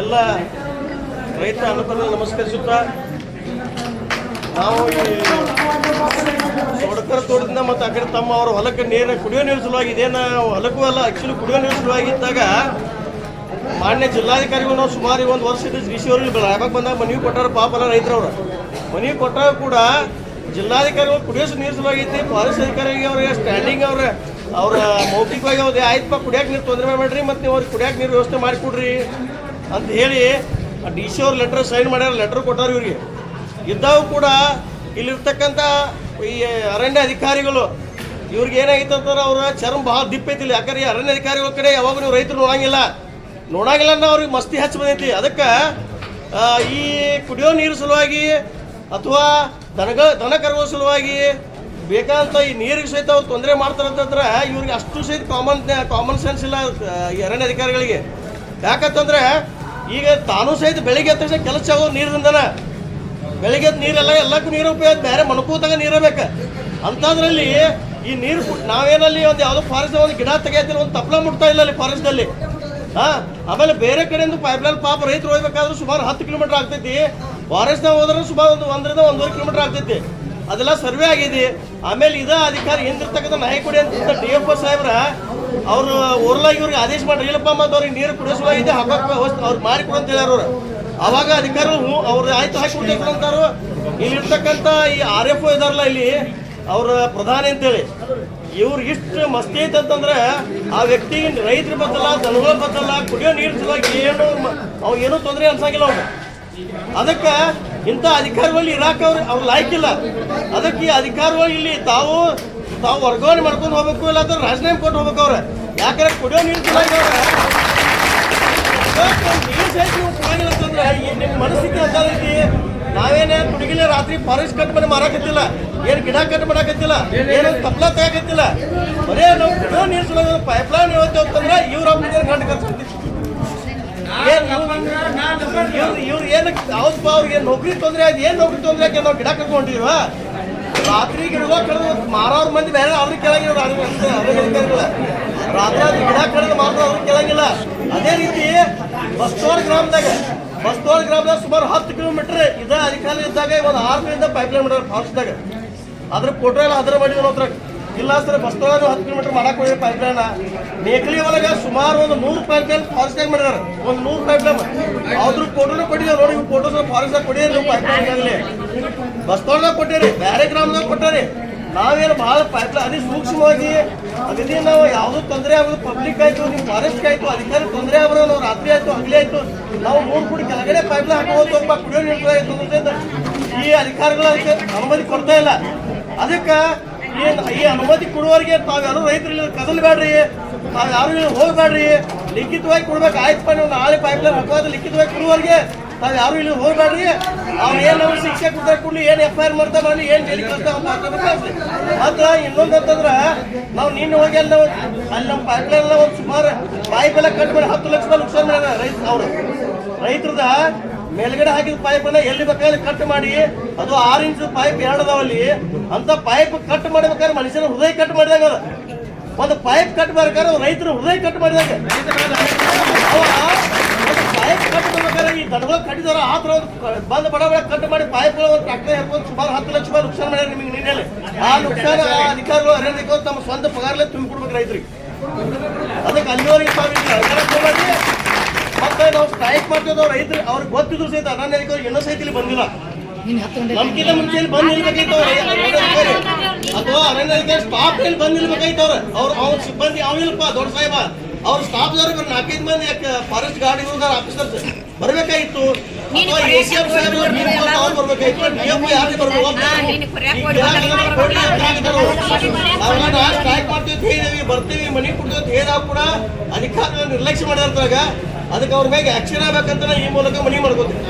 ಎಲ್ಲ ರೈತ ಅನುಕೂಲ ನಮಸ್ಕರಿಸುತ್ತಾ ನಾವು ಈ ಸೊಡಕರ ತೋಟದಿಂದ ಮತ್ತು ಆ ಕಡೆ ತಮ್ಮ ಅವ್ರ ಹೊಲಕ್ಕೆ ನೀರು ಕುಡಿಯೋ ನೀರು ಸಲುವಾಗಿ ನಾವು ಹೊಲಕ್ಕೂ ಅಲ್ಲ ಆ್ಯಕ್ಚುಲಿ ಕುಡಿಯೋ ನೀರು ಸಲುವಾಗಿ ಇದ್ದಾಗ ಮಾನ್ಯ ಜಿಲ್ಲಾಧಿಕಾರಿಗಳು ನಾವು ಸುಮಾರು ಒಂದು ವರ್ಷದ ಡಿಸಿ ಅವ್ರಿಗೆ ಯಾವಾಗ ಬಂದಾಗ ಮನವಿ ಕೊಟ್ಟಾರ ಪಾಪ ಎಲ್ಲ ರೈತರವ್ರು. ಮನವಿ ಕೊಟ್ಟಾಗ ಕೂಡ ಜಿಲ್ಲಾಧಿಕಾರಿಗಳು ಕುಡಿಯೋ ನೀರು ಸಲುವಾಗಿ ಐತಿ ಫಾರೆಸ್ಟ್ ಅಧಿಕಾರಿಗೆ ಅವ್ರಿಗೆ ಸ್ಟ್ಯಾಂಡಿಂಗ್ ಅವ್ರ ಅವ್ರ ಮೌಖಿಕವಾಗಿ ಅವ್ರು ಆಯ್ತಪ್ಪ ಕುಡಿಯೋಕೆ ನೀರು ತೊಂದರೆ ಮಾಡಬೇಡ್ರಿ, ಮತ್ತು ನೀವು ಅವ್ರಿಗೆ ಕುಡಿಯೋಕೆ ನೀರು ವ್ಯವಸ್ಥೆ ಮಾಡಿಕೊಡ್ರಿ. ಅಂತ ಹೇಳಿ ಡಿ ಸಿ ಅವ್ರು ಲೆಟ್ರ್ ಸೈನ್ ಮಾಡ್ಯಾರ ಲೆಟ್ರ್ ಕೊಟ್ಟಾರ ಇವ್ರಿಗೆ. ಇದ್ದಾವು ಕೂಡ ಇಲ್ಲಿರ್ತಕ್ಕಂಥ ಈ ಅರಣ್ಯ ಅಧಿಕಾರಿಗಳು. ಇವ್ರಿಗೆ ಏನಾಗಿತ್ತು ಅಂತಂದ್ರೆ ಅವ್ರ ಚರ್ಮ ಭಾಳ ದಿಪ್ಪ ಐತಿಲ್ಲ ಯಾಕಂದ್ರೆ ಈ ಅರಣ್ಯ ಅಧಿಕಾರಿಗಳ ಕಡೆ ಯಾವಾಗ ನೀವು ರೈತರು ನೋಡಂಗಿಲ್ಲ. ನೋಡಂಗಿಲ್ಲ ಅನ್ನೋ ಅವ್ರಿಗೆ ಮಸ್ತಿ ಹಚ್ಚ ಬಂದೈತಿ. ಅದಕ್ಕೆ ಈ ಕುಡಿಯೋ ನೀರು ಸಲುವಾಗಿ ಅಥವಾ ದನಗ, ದನ ಕರುವ ಸಲುವಾಗಿ ಬೇಕಾದಂಥ ಈ ನೀರಿಗೆ ಸಹಿತ ಅವ್ರು ತೊಂದರೆ ಮಾಡ್ತಾರೆ ಅಂತಂದ್ರೆ ಇವ್ರಿಗೆ ಅಷ್ಟು ಸಹಿತ ಕಾಮನ್ ಕಾಮನ್ ಸೆನ್ಸ್ ಇಲ್ಲ ಈ ಅರಣ್ಯ ಅಧಿಕಾರಿಗಳಿಗೆ. ಯಾಕಂತಂದ್ರೆ ಈಗ ತಾನು ಸಹಿತ ಬೆಳಿಗ್ಗೆ ಎದ್ದ ತಕ್ಷಣ ಕೆಲಸ ಆಗೋ ನೀರಿಂದನ. ಬೆಳಿಗ್ಗೆ ನೀರೆಲ್ಲ ಎಲ್ಲಕ್ಕೂ ನೀರು ಉಪಯೋಗ ಬೇರೆ ಮಣಕೂತಾಗ ನೀರೇ ಬೇಕು. ಅಂಥದ್ರಲ್ಲಿ ಈ ನೀರು ನಾವೇನಲ್ಲಿ ಒಂದು ಯಾವುದೋ ಫಾರೆಸ್ಟ್ ಒಂದು ಗಿಡ ತೆಗೆಯತ್ತಿಲ್ಲ ಒಂದು ತಪ್ಪಲ ಮುಟ್ತಾ ಇಲ್ಲ ಅಲ್ಲಿ ಫಾರೆಸ್ಟಲ್ಲಿ ಹಾಂ? ಆಮೇಲೆ ಬೇರೆ ಕಡೆಯಿಂದ ಪೈಪ್ಲೈನ್ ಪಾಪ ರೈತರು ಹೋಗ್ಬೇಕಾದ್ರೂ ಸುಮಾರು ಹತ್ತು ಕಿಲೋಮೀಟರ್ ಆಗ್ತೈತಿ. ಫಾರೆಸ್ಟ್ನಾಗ ಹೋದ್ರೆ ಸುಮಾರು ಒಂದು ಒಂದರಿಂದ ಒಂದೂವರೆ ಕಿಲೋಮೀಟರ್ ಆಗ್ತೈತಿ. ಅದೆಲ್ಲ ಸರ್ವೆ ಆಗಿದೆ. ಆಮೇಲೆ ಇದ ಅಧಿಕಾರಿ ಹಿಂದಿರ್ತಕ್ಕಂಥ ನಾಯಕುಡಿ ಅಂತ ಡಿ ಎಫ್ ಸಾಹೇಬ್ರ, ಅವ್ರು ಊರ್ಲಾಗಿ ಇವ್ರಿಗೆ ಆದೇಶ ಮಾಡ್ರಿ. ಇಲ್ಲಪ್ಪ, ಮತ್ತು ಅವ್ರಿಗೆ ನೀರು ಕುಡಿಸುವಾಗಿದೆ ಹಾಕಕ್ಕೆ ಅವ್ರು ಮಾಡಿ ಕೊಡು ಅಂತ ಹೇಳ್ಯಾರ ಅವ್ರು. ಅವಾಗ ಅಧಿಕಾರಿಗಳು ಹ್ಞೂ, ಅವ್ರು ಆಯ್ತು, ಹಾಕಿ ಅಂತಾರು. ಇಲ್ಲಿರ್ತಕ್ಕಂಥ ಈ ಆರ್ ಎಫ್ ಇದಾರಲ್ಲ ಇಲ್ಲಿ, ಅವ್ರ ಪ್ರಧಾನಿ ಅಂತೇಳಿ, ಇವ್ರು ಇಷ್ಟು ಮಸ್ತಿ ಐತೆ ಅಂತಂದ್ರೆ ಆ ವ್ಯಕ್ತಿ ರೈತರ ಬದಲ, ದನಗಳ ಬದಲ, ಕುಡಿಯೋ ನೀರು ಸಲುವಾಗಿ ಏನು ಮ- ಅವ್ ಏನೂ ತೊಂದರೆ ಅನ್ಸಂಗಿಲ್ಲ ಅವ್ರು ಅದಕ್ಕೆ ಇಂಥ ಅಧಿಕಾರಿಗಳು ಇರಾಕ ಅವ್ರು ಅವ್ರು ಲಾಯ್ಕಿಲ್ಲ. ಅದಕ್ಕೆ ಈ ಅಧಿಕಾರವಾಗಿ ಇಲ್ಲಿ ತಾವು ತಾವು ವರ್ಗಾವಣೆ ಮಾಡ್ಕೊಂಡು ಹೋಗ್ಬೇಕು ಇಲ್ಲ ಅಂದ್ರೆ ರಾಜೀನಾಮೆ ಕೊಟ್ಟು ಹೋಗ್ಬೇಕು ಅವ್ರೆ. ಯಾಕಂದ್ರೆ ಕುಡಿಯೋ ನೀರು ಅಂತಂದ್ರೆ ನಿಮ್ಮ ಮನಸ್ಥಿತಿ ಅಂತ ನಾವೇನೇ ಕುಡುಗಿಲ್ಲ, ರಾತ್ರಿ ಫಾರೆಸ್ಟ್ ಕಟ್ ಮಾಡಿ ಮಾರಾಕತ್ತಿಲ್ಲ. ಏನು ಗಿಡ ಕಟ್ ಮಾಡಾಕತ್ತಿಲ್ಲ. ಏನು ತಪ್ಪಲ ತಗಾಕತ್ತಿಲ್ಲ. ಬರೇ ನಾವು ಕುಡಿಯೋ ನೀರು ಪೈಪ್ ಲೈನ್ ಇವತ್ತು ಅಂತಂದ್ರೆ ಇವ್ರ ಗಂಟು ಕರ್ಸ್ಕೊತಿದ್ವಿ ಇವ್ರು ಅವ್ರಿಗೆ ನೌಕರಿ ತೊಂದರೆ ಆಯ್ತು, ಏನು ನೌಕರಿ ತೊಂದರೆ ಆಗಿ ನಾವು ಗಿಡ ಕರ್ಕೊಂಡಿವ ರಾತ್ರಿ ಗಿಡಗಳು ಕಳೆದು ಮಾರೋರ್ ಮಂದಿ ಬೇರೆ, ಅವ್ರಿಗೆ ಕೇಳಂಗಿಲ್ಲ. ರಾತ್ರಿ ರಾತ್ರಿ ಗಿಡ ಕಳೆದು ಮಾರೋ ಅವ್ರಿಗೆ ಕೇಳಂಗಿಲ್ಲ. ಅದೇ ರೀತಿ ಬಸ್ತೋರ್ ಗ್ರಾಮದಾಗ ಬಸ್ತೋರ್ ಗ್ರಾಮದಾಗ ಸುಮಾರು ಹತ್ತು ಕಿಲೋಮೀಟರ್ ಇದ ಅಧಿಕಾರಿ ಇದ್ದಾಗ ಒಂದು ಆರು ಕಿಲೋಮೀಟರ್ ಪೈಪ್ ಲೈನ್ ಮಾಡ್ಯಾರ ಫಾರೆಸ್ಟ್ದಾಗ ಅದ್ರ ಫೋಟೋ ಅದ್ರ ಮಾಡಿದ್ರು ನೋಡ್ರಾಗ ಇಲ್ಲ ಸರ್ ಬಸ್ತೋಳಗ ಹತ್ತು ಕಿಲೋಮೀಟರ್ ಮಾಡಕ್ ಹೋಗಿ ಪೈಪ್ ಲೈನ್ ಮೇಕಲಿ ಒಳಗೆ ಸುಮಾರು ಒಂದು ನೂರು ಪೈಪ್ ಲೈನ್ ಫಾರೆಸ್ಟ್ದಾಗ ಮಾಡಿದಾರೆ ಒಂದು ನೂರು ಪೈಪ್ ಲೈನ್ ಅದ್ರ ಫೋಟೋನ ಕೊಟ್ಟಿದ್ದಾರೆ ನೋಡಿ ನೀವು ಫೋಟೋಸ್ ಫಾರೆಸ್ಟ್ ಕೊಡಿರಿ ನೀವು ಪೈಪ್ ಲೈನ್ ಆಗಲಿ ಬಸ್ತೋಳದಾಗ ಕೊಟ್ಟಿರಿ ಬೇರೆ ಗ್ರಾಮದಾಗ ಕೊಟ್ಟಾರಿ ನಾವೇನು ಭಾಳ ಪೈಪ್ ಲೈನ್ ಅದೇ ಸೂಕ್ಷ್ಮವಾಗಿ ಅದೇ ನಾವು ಯಾವುದೋ ತೊಂದರೆ ಆಗೋದು ಪಬ್ಲಿಕ್ ಆಯಿತು ನೀವು ಫಾರೆಸ್ಟ್ ಆಯಿತು ಅಧಿಕಾರಿ ತೊಂದರೆ ಆಗೋದು ನಾವು ರಾತ್ರಿ ಆಯಿತು ಹಗಲಿ ಆಯಿತು ನಾವು ಮೂರು ಕೆಳಗಡೆ ಪೈಪ್ ಲೈನ್ ಹಾಕೋದು ಕುಡಿಯೋ ಅಂತ ಈ ಅಧಿಕಾರಿಗಳು ಅದಕ್ಕೆ ಅನುಮತಿ ಕೊಡ್ತಾ ಇಲ್ಲ ಅದಕ್ಕೆ ಏನು ಈ ಅನುಮತಿ ಕೊಡುವವರಿಗೆ ತಾವು ಯಾರು ರೈತರಲ್ಲಿ, ಕದಲ್ಬೇಡ್ರಿ, ತಾವು ಯಾರು ಹೋಗ್ಬೇಡ್ರಿ. ಲಿಖಿತವಾಗಿ ಕೊಡ್ಬೇಕು ಆಯ್ತಪ್ಪ ನೀವು ನಾಳೆ ಪೈಪ್ ಲೈನ್ ಹಾಕೋದು ಲಿಖಿತವಾಗಿ ಕೊಡುವವರಿಗೆ ತಾವು ಯಾರು ಇಲ್ಲಿ, ಹೋಗ್ಬೇಡ್ರಿ. ಅವ್ರು ಏನು ನಮ್ಗೆ ಶಿಕ್ಷೆ ಕೊಡ್ತಾರೆ ಕೊಡ್ಲಿ, ಏನು ಎಫ್ ಐ ಆರ್ ಮಾಡ್ತಾ ಮಾಡಿ ಏನು ಜೈಲಿ ಕಳ್ಸ್ತಾ ಮತ್ತು ಇನ್ನೊಂದು ಅಂತಂದ್ರೆ, ನಾವು ನಿನ್ನೆ ಹೋಗಿ ಅಲ್ಲಿ ನಾವು ಅಲ್ಲಿ ನಮ್ಮ ಪೈಪ್ ಲೈನ್ ಒಂದು ಸುಮಾರು ಪೈಪ್ ಎಲ್ಲ ಕಟ್ ಮಾಡಿ ಹತ್ತು ಲಕ್ಷ ರೂಪಾಯಿ ನುಕ್ಸಾನ್ ರೈತ ಅವರು. ರೈತರದ ಮೇಲ್ಗಡೆ ಹಾಕಿದ ಪೈಪ್ ಅನ್ನ ಎಲ್ಲಿ ಬೇಕಾದ್ರೆ ಕಟ್ ಮಾಡಿ, ಅದು ಆರು ಇಂಚ್ ಪೈಪ್ ಎರಡು ಅದಾವಲ್ಲಿ ಅಂತ ಪೈಪ್ ಕಟ್ ಮಾಡ್ಬೇಕಾದ್ರೆ ಮನುಷ್ಯನ ಹೃದಯ ಕಟ್ ಮಾಡಿದಾಗ ಅದ. ಒಂದು ಪೈಪ್ ಕಟ್ ಮಾಡ್ಬೇಕಾದ್ರೆ ರೈತರು ಹೃದಯ ಕಟ್ ಮಾಡಿದಾಗ. ಪೈಪ್ ಕಟ್ ಮಾಡ್ಬೇಕಾದ್ರೆ ಈ ದಡಗಳು ಕಟ್ಟಿದಾರ ಆತರ ಒಂದು ಬಂದ್ ಬಡ ಬಡ ಕಟ್ ಮಾಡಿ ಪೈಪ್ ಒಂದು ಟ್ರ್ಯಾಕ್ಟರ್ ಹಾಕೊಂಡು ಸುಮಾರು ಹತ್ತು ಲಕ್ಷ ರೂಪಾಯಿ ನುಕ್ಸಾನ್ ಮಾಡ್ಯಾರ ನಿಮಗೆ ನಿನ್ನೆಲೆ ಆ ನುಕ್ಸಾನ ಅಧಿಕಾರಿಗಳು ಅರಣ್ಯಕ್ಕೆ ತಮ್ಮ ಸ್ವಂತ ಪಗಾರಲ್ಲೇ ತುಂಬಿಕೊಡ್ಬೇಕು ರೈತರಿಗೆ. ಅದಕ್ಕೆ ಅಲ್ಲಿವರೆಗೆ ತಾವು ಇಲ್ಲಿ ಅಧಿಕಾರ ತಗೊಳ್ಳಿ. ಮತ್ತೆ ನಾವು ಸ್ಟ್ರೈಕ್ ಮಾಡ್ತಿದ್ದೋ ರೈತರು ಅವ್ರಿಗೆ ಗೊತ್ತಿದ್ರು ಸಹಿತ ಅರಣ್ಯ ಅಧಿಕಾರಿ ಇನ್ನೂ ಸಹಿತ ಇಲ್ಲಿ ಬಂದಿಲ್ಲ. ನಮ್ಗಿಂತ ಮುಂಚೆ ಬಂದ್ ಬಂದು ನಿಲ್ಬೇಕಾಯ್ತು ಅವ್ರು ಅಥವಾ ಅರಣ್ಯ ಅಧಿಕಾರಿ ಸ್ಟಾಫ್ ಇಲ್ಲಿ ಬಂದು ನಿಲ್ಬೇಕಾಯ್ತು ಅವ್ರು. ಅವ್ರು ಅವ್ರ ಸಿಬ್ಬಂದಿ ಅವನಿಲ್ಲಪ್ಪ ದೊಡ್ಡ ಸಾಹೇಬ. ಅವ್ರ ಸ್ಟಾಫ್ ದವ್ರು ನಾಲ್ಕೈದ್ ಮಂದಿ ಫಾರೆಸ್ಟ್ ಗಾರ್ಡ್ ಆಫೀಸರ್ಸ್ ಬರ್ಬೇಕಾಗಿತ್ತು. ಅಥವಾ ಎ ಸಿ ಎಫ್ ಸಾಹೇಬ್ ಅವ್ರು ಬರ್ಬೇಕಾಗಿತ್ತು. ಡಿ ಎಫ್ ಯಾರು ಬರ್ಬೇಕು? ನಾವೆಲ್ಲ ನಾ ಸ್ಟ್ರೈಕ್ ಮಾಡ್ತೀವಿ ಅಂತ ಹೇಳಿದೀವಿ ಬರ್ತೀವಿ ಮನೆ ಕೊಡ್ತೀವಿ ಅಂತ ಹೇಳಿದಾಗ ಕೂಡ ಅಧಿಕಾರಿಗಳು ನಿರ್ಲಕ್ಷ್ಯ ಮಾಡಿರ್ತಾಗ ಅದಕ್ಕೆ ಅವ್ರ ಮೇಲೆ ಆಕ್ಷನ್ ಆಗ್ಬೇಕಂತ ಈ ಮೂಲಕ ಮನವಿ ಮಾಡ್ಕೋತೀನಿ.